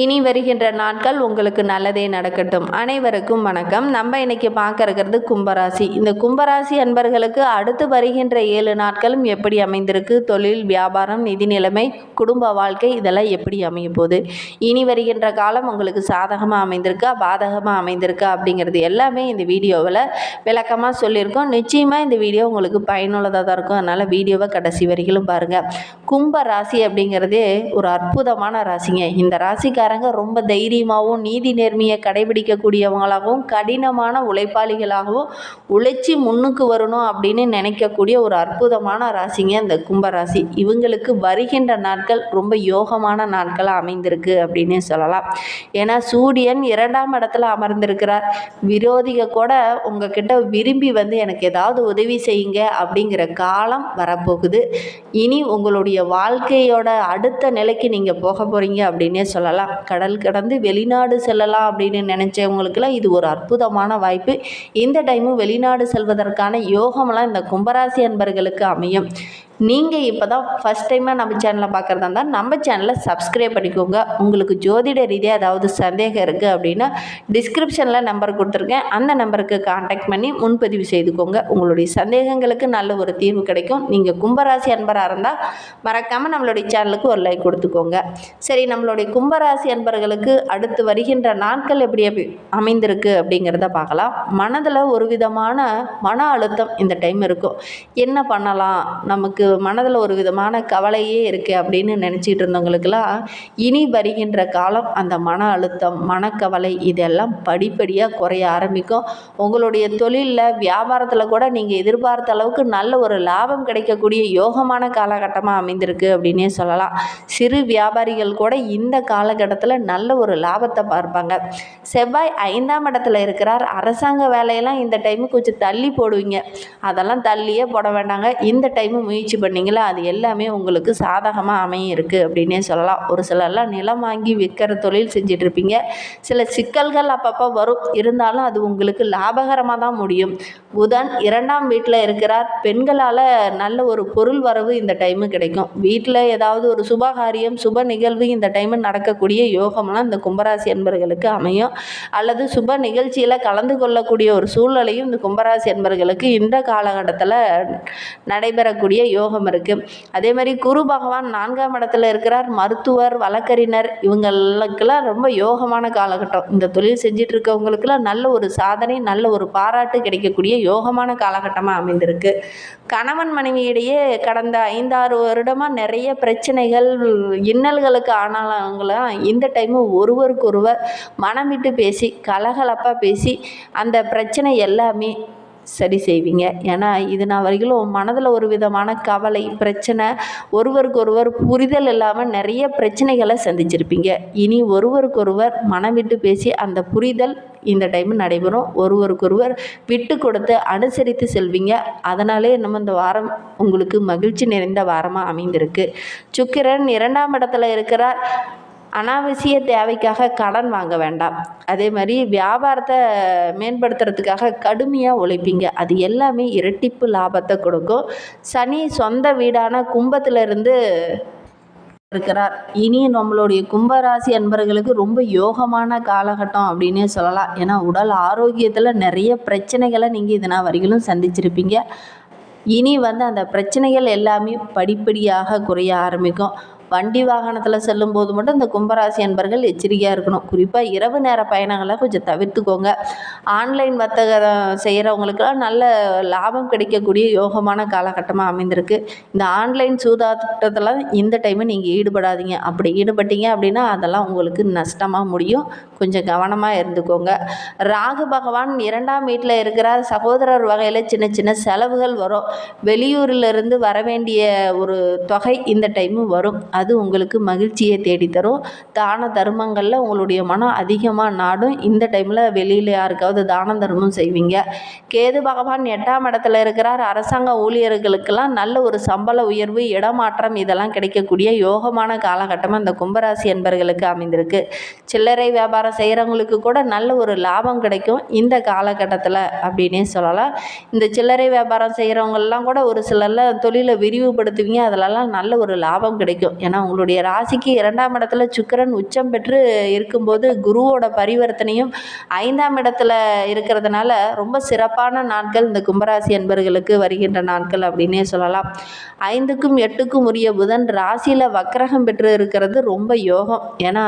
இனி வருகின்ற நாட்கள் உங்களுக்கு நல்லதே நடக்கட்டும். அனைவருக்கும் வணக்கம். நம்ம இன்னைக்கு பார்க்க இருக்கிறது கும்பராசி. இந்த கும்பராசி அன்பர்களுக்கு அடுத்து வருகின்ற ஏழு நாட்களும் எப்படி அமைந்திருக்கு? தொழில் வியாபாரம் நிதி நிலைமை குடும்ப வாழ்க்கை இதெல்லாம் எப்படி அமைய போகுது? இனி வருகின்ற காலம் உங்களுக்கு சாதகமாக அமைந்திருக்கா? பாதகமாக அமைந்திருக்கா? அப்படிங்கிறது எல்லாமே இந்த வீடியோவில் விளக்கமாக சொல்லியிருக்கோம். நிச்சயமாக இந்த வீடியோ உங்களுக்கு பயனுள்ளதாக தான் இருக்கும். அதனால் வீடியோவை கடைசி வரைக்கும் பாருங்கள் கும்ப ராசி அப்படிங்கிறதே ஒரு அற்புதமான ராசிங்க. இந்த ராசிக்காரங்க ரொம்ப தைரியமாகவும் நீதி நேர்மையை கடைபிடிக்கக்கூடியவங்களாகவும் கடினமான உழைப்பாளிகளாகவும் உழைச்சி முன்னுக்கு வரணும் அப்படின்னு நினைக்கக்கூடிய ஒரு அற்புதமான ராசிங்க இந்த கும்பராசி. இவங்களுக்கு வருகின்ற நாட்கள் ரொம்ப யோகமான நாட்களாக அமைந்திருக்கு அப்படின்னு சொல்லலாம். ஏன்னா சூரியன் இரண்டாம் இடத்துல அமர்ந்திருக்கிறார். விரோதிக கூட உங்ககிட்ட விரும்பி வந்து எனக்கு ஏதாவது உதவி செய்யுங்க அப்படிங்கிற காலம் வரப்போகுது. இனி உங்களுடைய வாழ்க்கையோட அடுத்த நிலைக்கு நீங்கள் போக போகிறீங்க அப்படின்னே சொல்லலாம். கடல் கடந்து வெளிநாடு செல்லலாம் அப்படின்னு நினச்சவங்களுக்குலாம் இது ஒரு அற்புதமான வாய்ப்பு. இந்த டைமும் வெளிநாடு செல்வதற்கான யோகமெல்லாம் இந்த கும்பராசி அன்பர்களுக்கு அமையும். நீங்கள் இப்போ தான் ஃபஸ்ட் டைமாக நம்ம சேனலை பார்க்குறதா இருந்தால் நம்ம சேனலை சப்ஸ்கிரைப் பண்ணிக்கோங்க. உங்களுக்கு ஜோதிட ரீதியாக ஏதாவது சந்தேகம் இருக்குது அப்படின்னா டிஸ்கிரிப்ஷனில் நம்பர் கொடுத்துருக்கேன். அந்த நம்பருக்கு காண்டாக்ட் பண்ணி முன்பதிவு செய்துக்கோங்க. உங்களுடைய சந்தேகங்களுக்கு நல்ல ஒரு தீர்வு கிடைக்கும். நீங்கள் கும்பராசி அன்பராக இருந்தால் மறக்காமல் நம்மளுடைய சேனலுக்கு ஒரு லைக் கொடுத்துக்கோங்க. சரி நம்மளுடைய கும்பராசி அன்பர்களுக்கு அடுத்து வருகின்ற நாட்கள் எப்படி அப்படி அமைந்திருக்கு அப்படிங்கிறத பார்க்கலாம். மனதில் ஒரு விதமான மன அழுத்தம் இந்த டைம் இருக்கும். என்ன பண்ணலாம்? நமக்கு மனதில் ஒரு விதமான கவலையே இருக்குது அப்படின்னு நினச்சிட்டு இருந்தவங்களுக்கெல்லாம் இனி வருகின்ற காலம் அந்த மன அழுத்தம் மனக்கவலை இதெல்லாம் படிப்படியாக குறைய ஆரம்பிக்கும். உங்களுடைய தொழிலில் வியாபாரத்தில் கூட நீங்கள் எதிர்பார்த்த அளவுக்கு நல்ல ஒரு லாபம் கிடைக்கக்கூடிய யோகமான காலகட்டமாக அமைந்திருக்கு அப்படின்னே சொல்லலாம். சிறு வியாபாரிகள் கூட இந்த காலகட்டத்தில் நல்ல ஒரு லாபத்தை பார்ப்பாங்க. செவ்வாய் ஐந்தாம் இடத்துல இருக்கிறார். அரசாங்க வேலையெல்லாம் இந்த டைமு கொஞ்சம் தள்ளி போடுவீங்க. அதெல்லாம் தள்ளியே போட வேண்டாங்க. இந்த டைமு முயற்சி பண்ணீங்களா? அது எல்லாமே உங்களுக்கு சாதகமாக அமையும் இருக்குது அப்படின்னே சொல்லலாம். ஒரு சிலர்லாம் நிலம் வாங்கி விற்கிற தொழில் செஞ்சுட்டு இருப்பீங்க சில சிக்கல்கள் அப்பப்போ வரும். இருந்தாலும் அது உங்களுக்கு லாபகரமாக தான் முடியும். புதன் இரண்டாம் வீட்டில் இருக்கிறார். பெண்களால் நல்ல ஒரு பொருள் வரவு இந்த டைமு கிடைக்கும். வீட்டில் ஏதாவது ஒரு சுபகாரியம் சுப நிகழ்வு இந்த டைமு நடக்கக்கூடிய யோகம்லாம் இந்த கும்பராசி என்பர்களுக்கு அமையும். அல்லது சுப நிகழ்ச்சியில் கலந்து கொள்ளக்கூடிய ஒரு சூழ்நிலையும் இந்த கும்பராசி என்பர்களுக்கு இந்த காலகட்டத்தில் நடைபெறக்கூடிய யோகம் இருக்குது அதே மாதிரி குரு பகவான் நான்காம் இடத்துல இருக்கிறார். மருத்துவர் வழக்கறிஞர் இவங்களுக்கெல்லாம் ரொம்ப யோகமான காலகட்டம். இந்த தொழில் செஞ்சுட்டு இருக்கவங்களுக்கெல்லாம் நல்ல ஒரு சாதனை நல்ல ஒரு பாராட்டு கிடைக்கக்கூடிய யோகமான காலகட்டமாக அமைந்திருக்கு. கணவன் மனைவியிடையே கடந்த ஐந்தாறு வருடமாக நிறைய பிரச்சனைகள் இன்னல்களுக்கு ஆனாலவங்களாம் இந்த டைமு ஒருவருக்கொருவர் மனம் விட்டு பேசி கலகலப்பாக பேசி அந்த பிரச்சனை எல்லாமே சரி செய்வீங்க. ஏன்னா இது நான் வரைக்கும் மனதில் ஒரு விதமான கவலை பிரச்சனை ஒருவருக்கொருவர் புரிதல் இல்லாமல் நிறைய பிரச்சனைகளை சந்திச்சிருப்பீங்க. இனி ஒருவருக்கொருவர் மனம் விட்டு பேசி அந்த புரிதல் இந்த டைம் நடைபெறும். ஒருவருக்கொருவர் விட்டு கொடுத்து அனுசரித்து செல்வீங்க. அதனாலே நம்ம இந்த வாரம் உங்களுக்கு மகிழ்ச்சி நிறைந்த வாரமாக அமைந்திருக்கு. சுக்கிரன் இரண்டாம் இடத்துல இருக்கிறார். அனாவசிய தேவைக்காக கடன் வாங்க வேண்டாம். அதே மாதிரி வியாபாரத்தை மேம்படுத்துறதுக்காக கடுமையாக உழைப்பீங்க. அது எல்லாமே இரட்டிப்பு லாபத்தை கொடுக்கும். சனி சொந்த வீடான கும்பத்திலிருந்து இருக்கிறார். இனி நம்மளுடைய கும்பராசி அன்பர்களுக்கு ரொம்ப யோகமான காலகட்டம் அப்படின்னே சொல்லலாம். ஏன்னா உடல் ஆரோக்கியத்தில் நிறைய பிரச்சனைகளை நீங்கள் இதனா வரையிலும் சந்திச்சிருப்பீங்க. இனி வந்து அந்த பிரச்சனைகள் எல்லாமே படிப்படியாக குறைய ஆரம்பிக்கும். வண்டி வாகனத்தில் செல்லும்போது மட்டும் இந்த கும்பராசி அன்பர்கள் எச்சரிக்கையாக இருக்கணும். குறிப்பாக இரவு நேர பயணங்களை கொஞ்சம் தவிர்த்துக்கோங்க. ஆன்லைன் வர்த்தகம் செய்கிறவங்களுக்கெல்லாம் நல்ல லாபம் கிடைக்கக்கூடிய யோகமான காலகட்டமாக அமைந்திருக்கு. இந்த ஆன்லைன் சூதாட்டத்தில் இந்த டைமு நீங்கள் ஈடுபடாதீங்க. அப்படி ஈடுபட்டீங்க அப்படின்னா அதெல்லாம் உங்களுக்கு நஷ்டமாக முடியும். கொஞ்சம் கவனமாக இருந்துக்கோங்க. ராகு பகவான் இரண்டாம் வீட்டில் இருக்கிறார். சகோதரர் வகையில் சின்ன சின்ன செலவுகள் வரும். வெளியூரிலிருந்து வர வேண்டிய ஒரு தொகை இந்த டைமு வரும். அது அது உங்களுக்கு மகிழ்ச்சியை தேடித்தரும். தான தர்மங்களில் உங்களுடைய மனம் அதிகமாக நாடும். இந்த டைமில் வெளியில் யாருக்காவது தான தர்மம் செய்வீங்க. கேது பகவான் எட்டாம் இடத்துல இருக்கிறார். அரசாங்க ஊழியர்களுக்கெல்லாம் நல்ல ஒரு சம்பள உயர்வு இடமாற்றம் இதெல்லாம் கிடைக்கக்கூடிய யோகமான காலகட்டமாக இந்த கும்பராசி என்பர்களுக்கு அமைந்திருக்கு. சில்லறை வியாபாரம் செய்கிறவங்களுக்கு கூட நல்ல ஒரு லாபம் கிடைக்கும். இந்த காலகட்டத்தில் அப்படின்னே சொல்லலாம். இந்த சில்லறை வியாபாரம் செய்கிறவங்கெல்லாம் கூட ஒரு சிலரில் தொழிலை விரிவுபடுத்துவீங்க. அதிலலாம் நல்ல ஒரு லாபம் கிடைக்கும். ஏன்னா உங்களுடைய ராசிக்கு இரண்டாம் இடத்துல சுக்கிரன் உச்சம் பெற்று இருக்கும்போது குருவோட பரிவர்த்தனையும் ஐந்தாம் இடத்துல இருக்கிறதுனால ரொம்ப சிறப்பான நாட்கள் இந்த கும்பராசி அன்பர்களுக்கு வருகின்ற நாட்கள் அப்படின்னே சொல்லலாம். ஐந்துக்கும் எட்டுக்கும் உரிய புதன் ராசியில் வக்கரகம் பெற்று இருக்கிறது ரொம்ப யோகம். ஏன்னா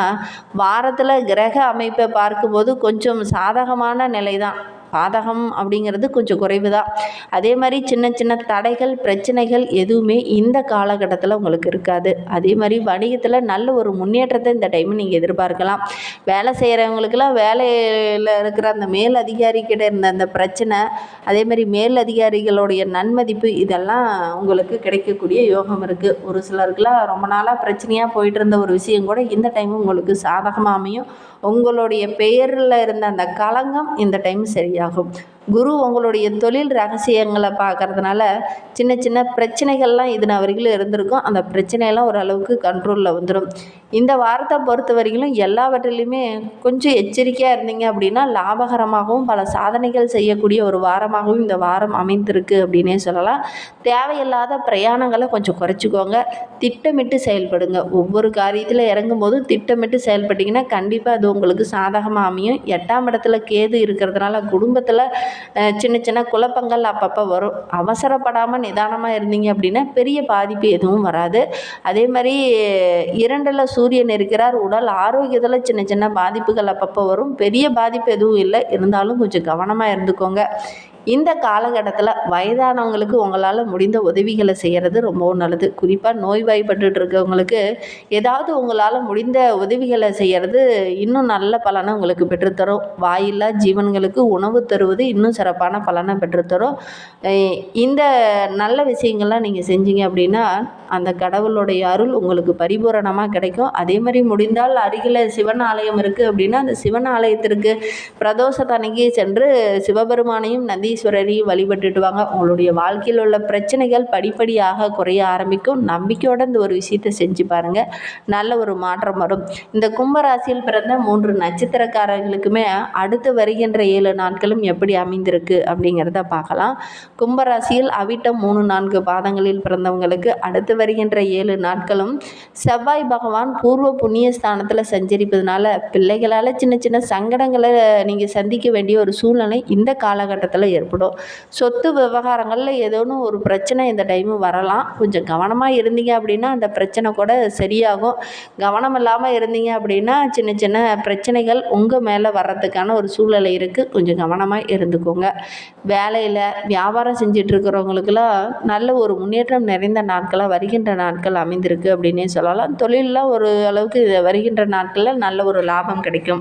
வாரத்தில் கிரக அமைப்பை பார்க்கும்போது கொஞ்சம் சாதகமான நிலை தான் பாதகம் அப்படிங்கிறது கொஞ்சம் குறைவு தான் அதே மாதிரி சின்ன சின்ன தடைகள் பிரச்சனைகள் எதுவுமே இந்த காலகட்டத்தில் உங்களுக்கு இருக்காது. அதே மாதிரி வணிகத்தில் நல்ல ஒரு முன்னேற்றத்தை இந்த டைம் நீங்கள் எதிர்பார்க்கலாம். வேலை செய்கிறவங்களுக்கெல்லாம் வேலையில் இருக்கிற அந்த மேல் அதிகாரிக்கிட்ட இருந்த அந்த பிரச்சனை அதே மாதிரி மேல் அதிகாரிகளுடைய நன்மதிப்பு இதெல்லாம் உங்களுக்கு கிடைக்கக்கூடிய யோகம் இருக்குது ஒரு சிலருக்குலாம் ரொம்ப நாளாக பிரச்சனையாக போயிட்டு இருந்த ஒரு விஷயம் கூட இந்த டைம் உங்களுக்கு சாதகமாக அமையும். உங்களுடைய பெயரில் இருந்த அந்த களங்கம் இந்த டைம் சரியாகும் குரு உங்களுடைய தொழில் ரகசியங்களை பார்க்கறதுனால சின்ன சின்ன பிரச்சனைகள்லாம் இது வரைக்கும் இருந்திருக்கும். அந்த பிரச்சனையெல்லாம் ஓரளவுக்கு கண்ட்ரோலில் வந்துடும் இந்த வாரத்தை பொறுத்த வரைக்கும் எல்லாவற்றிலையுமே கொஞ்சம் எச்சரிக்கையாக இருந்தீங்க அப்படின்னா லாபகரமாகவும் பல சாதனைகள் செய்யக்கூடிய ஒரு வாரமாகவும் இந்த வாரம் அமைந்திருக்கு அப்படின்னே சொல்லலாம். தேவையில்லாத பிரயாணங்களை கொஞ்சம் குறைச்சிக்கோங்க. திட்டமிட்டு செயல்படுங்க. ஒவ்வொரு காரியத்தில் இறங்கும் போதும் திட்டமிட்டு செயல்பட்டிங்கன்னா கண்டிப்பாக அது உங்களுக்கு சாதகமாக அமையும். எட்டாம் இடத்துல கேது இருக்கிறதுனால குடும்பத்தில் சின்ன சின்ன குழப்பங்கள் அப்பப்போ வரும். அவசரப்படாமல் நிதானமாக இருந்தீங்க அப்படின்னா பெரிய பாதிப்பு எதுவும் வராது. அதே மாதிரி இரண்டில் சூரியன் இருக்கிறார் உடல் ஆரோக்கியத்தில் சின்ன சின்ன பாதிப்புகள் அப்பப்போ வரும். பெரிய பாதிப்பு எதுவும் இல்லை. இருந்தாலும் கொஞ்சம் கவனமாக இருந்துக்கோங்க. இந்த காலகட்டத்தில் வயதானவங்களுக்கு உங்களால் முடிந்த உதவிகளை செய்கிறது ரொம்பவும் நல்லது. குறிப்பாக நோய்வாய்ப்பட்டு இருக்கவங்களுக்கு ஏதாவது உங்களால் முடிந்த உதவிகளை செய்கிறது இன்னும் நல்ல பலனை உங்களுக்கு பெற்றுத்தரும். வாயில்லா ஜீவன்களுக்கு உணவு தருவது இன்னும் சிறப்பான பலனை பெற்றுத்தரும். இந்த நல்ல விஷயங்கள்லாம் நீங்கள் செஞ்சீங்க அப்படின்னா அந்த கடவுளுடைய அருள் உங்களுக்கு பரிபூரணமாக கிடைக்கும். அதே மாதிரி முடிந்தால் அருகில் சிவன் ஆலயம் இருக்குது அப்படின்னா அந்த சிவன் ஆலயத்திற்கு பிரதோஷத்தன்னைக்கு சென்று சிவபெருமானையும் நந்தீஸ்வரரையும் வழிபட்டுட்டு வாங்க. உங்களுடைய வாழ்க்கையில் உள்ள பிரச்சனைகள் படிப்படியாக குறைய ஆரம்பிக்கும். நம்பிக்கையோட இந்த ஒரு விஷயத்தை செஞ்சு பாருங்கள் நல்ல ஒரு மாற்றம் வரும். இந்த கும்பராசியில் பிறந்த மூன்று நட்சத்திரக்காரர்களுக்குமே அடுத்து வருகின்ற ஏழு நாட்களும் எப்படி அமைந்திருக்கு அப்படிங்கிறத பார்க்கலாம். கும்பராசியில் அவிட்டம் மூணு நான்கு பாதங்களில் பிறந்தவங்களுக்கு அடுத்து வருகின்ற ஏழு நாட்களும் செவ்வாய் பகவான் பூர்வ புண்ணிய ஸ்தானத்தில் சஞ்சரிப்பதனால பிள்ளைகளால் சின்ன சின்ன சங்கடங்களை நீங்கள் சந்திக்க வேண்டிய ஒரு சூழ்நிலை இந்த காலகட்டத்தில் ஏற்படும். சொத்து விவகாரங்களில் ஏதோன்னு ஒரு பிரச்சனை இந்த டைமு வரலாம். கொஞ்சம் கவனமாக இருந்தீங்க அப்படின்னா அந்த பிரச்சனை கூட சரியாகும். கவனம் இல்லாமல் இருந்தீங்க அப்படின்னா சின்ன சின்ன பிரச்சனைகள் உங்கள் மேலே வர்றதுக்கான ஒரு சூழ்நிலை இருக்குது கொஞ்சம் கவனமாக இருந்துக்கோங்க. வேலையில் வியாபாரம் செஞ்சிட்ருக்கிறவங்களுக்கெல்லாம் நல்ல ஒரு முன்னேற்றம் நிறைந்த நாட்களாக வரி வருகின்ற நாட்கள் அமைந்திருக்கு அப்படின்னே சொல்லலாம். தொழிலில் ஒரு அளவுக்கு வருகின்ற நாட்களில் நல்ல ஒரு லாபம் கிடைக்கும்.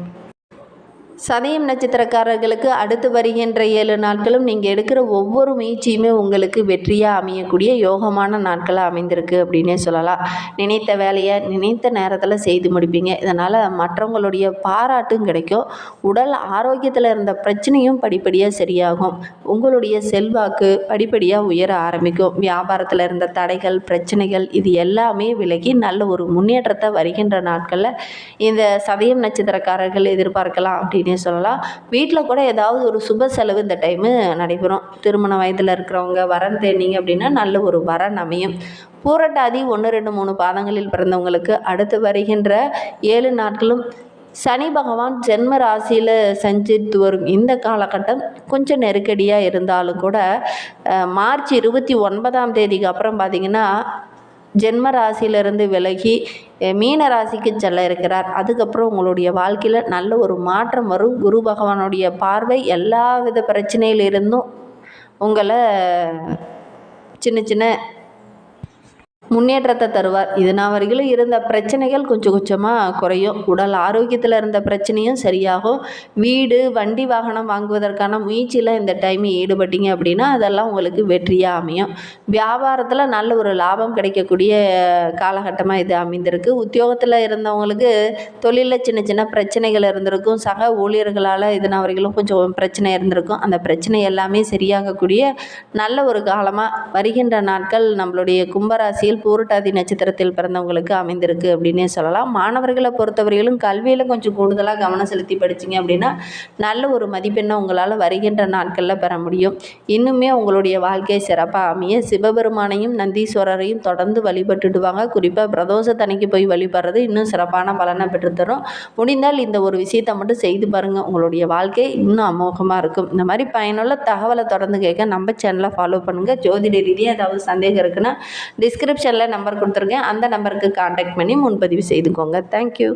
சதயம் நட்சத்திரக்காரர்களுக்கு அடுத்து வருகின்ற ஏழு நாட்களும் நீங்கள் எடுக்கிற ஒவ்வொரு முயற்சியுமே உங்களுக்கு வெற்றியாக அமையக்கூடிய யோகமான நாட்களாக அமைந்திருக்கு அப்படின்னே சொல்லலாம். நினைத்த வேலையை நினைத்த நேரத்தில் செய்து முடிப்பீங்க. இதனால் மற்றவங்களுடைய பாராட்டும் கிடைக்கும். உடல் ஆரோக்கியத்தில் இருந்த பிரச்சனையும் படிப்படியாக சரியாகும். உங்களுடைய செல்வாக்கு படிப்படியாக உயர ஆரம்பிக்கும். வியாபாரத்தில் இருந்த தடைகள் பிரச்சனைகள் இது எல்லாமே விலகி நல்ல ஒரு முன்னேற்றத்தை வருகின்ற நாட்களில் இந்த சதயம் நட்சத்திரக்காரர்கள் எதிர்பார்க்கலாம் அப்படின்னு சொல்லலாம். வீட்டில் கூட ஏதாவது ஒரு சுப செலவு இந்த டைமு நடைபெறும். திருமண வயதில் இருக்கிறவங்க வரன் தேடினீங்க அப்படின்னா நல்ல ஒரு வரன் அமையும். பூரட்டாதி ஒன்று ரெண்டு மூணு பாதங்களில் பிறந்தவங்களுக்கு அடுத்து வருகின்ற ஏழு நாட்களும் சனி பகவான் ஜென்ம ராசியில் சஞ்சரித்து வரும். இந்த காலகட்டம் கொஞ்சம் நெருக்கடியாக இருந்தாலும் கூட மார்ச் இருபத்தி ஒன்பதாம் தேதிக்கு அப்புறம் பார்த்திங்கன்னா ஜென்ம ராசியிலிருந்து விலகி மீன ராசிக்கு செல்ல இருக்கிறார். அதுக்கப்புறம் உங்களுடைய வாழ்க்கையில் நல்ல ஒரு மாற்றம் வரும். குரு பகவானுடைய பார்வை எல்லா வித பிரச்சனையிலிருந்தும் உங்களை சின்ன சின்ன முன்னேற்றத்தை தருவார். இதனால் நான் வரைக்கும் இருந்த பிரச்சனைகள் கொஞ்சம் கொஞ்சமாக குறையும். உடல் ஆரோக்கியத்தில் இருந்த பிரச்சனையும் சரியாகும். வீடு வண்டி வாகனம் வாங்குவதற்கான முயற்சியில் இந்த டைம் ஈடுபட்டீங்க அப்படின்னா அதெல்லாம் உங்களுக்கு வெற்றியாக அமையும். வியாபாரத்தில் நல்ல ஒரு லாபம் கிடைக்கக்கூடிய காலகட்டமாக இது அமைந்திருக்கு. உத்தியோகத்தில் இருந்தவங்களுக்கு தொழிலில் சின்ன சின்ன பிரச்சனைகள் இருந்திருக்கும். சக ஊழியர்களால் இதனால் நான் வரைக்கும் கொஞ்சம் பிரச்சனை இருந்திருக்கும். அந்த பிரச்சனை எல்லாமே சரியாகக்கூடிய நல்ல ஒரு காலமாக வருகின்ற நாட்கள் நம்மளுடைய கும்பராசியில் வகையில் பூரட்டாதி நட்சத்திரத்தில் பிறந்தவங்களுக்கு அமைந்திருக்கு அப்படின்னே சொல்லலாம். மாணவர்களை பொறுத்தவரையிலும் கல்வியில் கொஞ்சம் கூடுதலாக கவனம் செலுத்தி படிச்சிங்க அப்படின்னா நல்ல ஒரு மதிப்பெண்ணை உங்களால் வருகின்ற நாட்களில் பெற முடியும். இன்னுமே உங்களுடைய வாழ்க்கை சிறப்பாக அமைய சிவபெருமானையும் நந்தீஸ்வரரையும் தொடர்ந்து வழிபட்டுடுவாங்க. வாங்க குறிப்பாக தனிக்கு போய் வழிபடுறது இன்னும் சிறப்பான பலனை பெற்றுத்தரும். முடிந்தால் இந்த ஒரு விஷயத்தை மட்டும் செய்து பாருங்கள் உங்களுடைய வாழ்க்கை இன்னும் அமோகமாக இருக்கும். இந்த மாதிரி பயனுள்ள தகவலை தொடர்ந்து கேட்க நம்ம சேனலை ஃபாலோ பண்ணுங்கள் ஜோதிட ரீதியாக ஏதாவது சந்தேகம் இருக்குன்னா டிஸ்கிரிப்ஷனில் நம்பர் கொடுத்துருக்கேன். அந்த நம்பருக்கு காண்டாக்ட் பண்ணி முன்பதிவு செய்துக்கோங்க. தேங்க்யூ